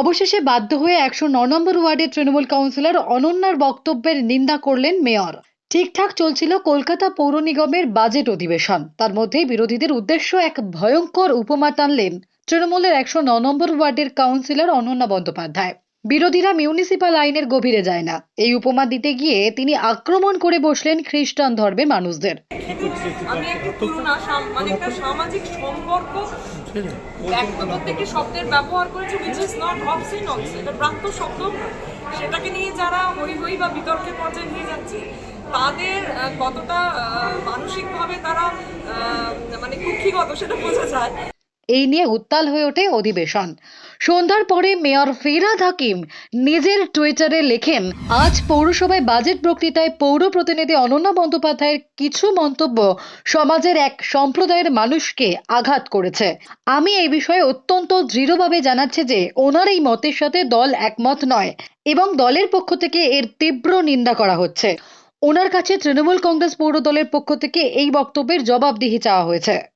অবশেষে বাধ্য হয়ে একশো ন নম্বর ওয়ার্ডের তৃণমূল কাউন্সিলর অনন্যার বক্তব্যের নিন্দা করলেন মেয়র। ঠিকঠাক চলছিল কলকাতা পৌর নিগমের বাজেট অধিবেশন। তার মধ্যে বিরোধীদের উদ্দেশ্য এক ভয়ঙ্কর উপমা টানলেন তৃণমূলের একশো ন নম্বর ওয়ার্ডের কাউন্সিলর অনন্যা বন্দ্যোপাধ্যায়। বিরোধীরা মিউনিসিপাল আইনের গভীরে যায় না। এই উপমা দিতে গিয়ে তিনি আক্রমণ করে বসলেন খ্রিস্টান ধর্মের মানুষদের। আমি একটা তুলনা সাম- মানে একটা সামাজিক সম্পর্ক ব্যক্ত করতে শব্দের ব্যবহার করেছি which is not obscene also এটা প্রাপ্ত শব্দ। সেটাকে নিয়ে যারা হই হই বা বিতর্কের পর্যায়ে নিয়ে যাচ্ছে তাদের কতটা মানসিকভাবে তারা মানে কুক্ষিগত সেটা বোঝা যায়। এই নিয়ে উত্তাল হয়ে ওঠে অধিবেশন। সন্ধ্যার পরে মেয়র ফিরাদ হাকিম নিজের টুইটারে লেখেন, আজ পৌরসভায় বাজেট বক্তৃতায় পৌর প্রতিনিধি অনন্যা বন্দ্যোপাধ্যায়ের কিছু মন্তব্য সমাজের এক সম্প্রদায়ের মানুষকে আঘাত করেছে। আমি এই বিষয়ে অত্যন্ত দৃঢ়ভাবে জানাচ্ছি যে ওনার এই মতের সাথে দল একমত নয় এবং দলের পক্ষ থেকে এর তীব্র নিন্দা করা হচ্ছে। ওনার কাছে তৃণমূল কংগ্রেস পৌর দলের পক্ষ থেকে এই বক্তব্যের জবাবদিহি চাওয়া হয়েছে।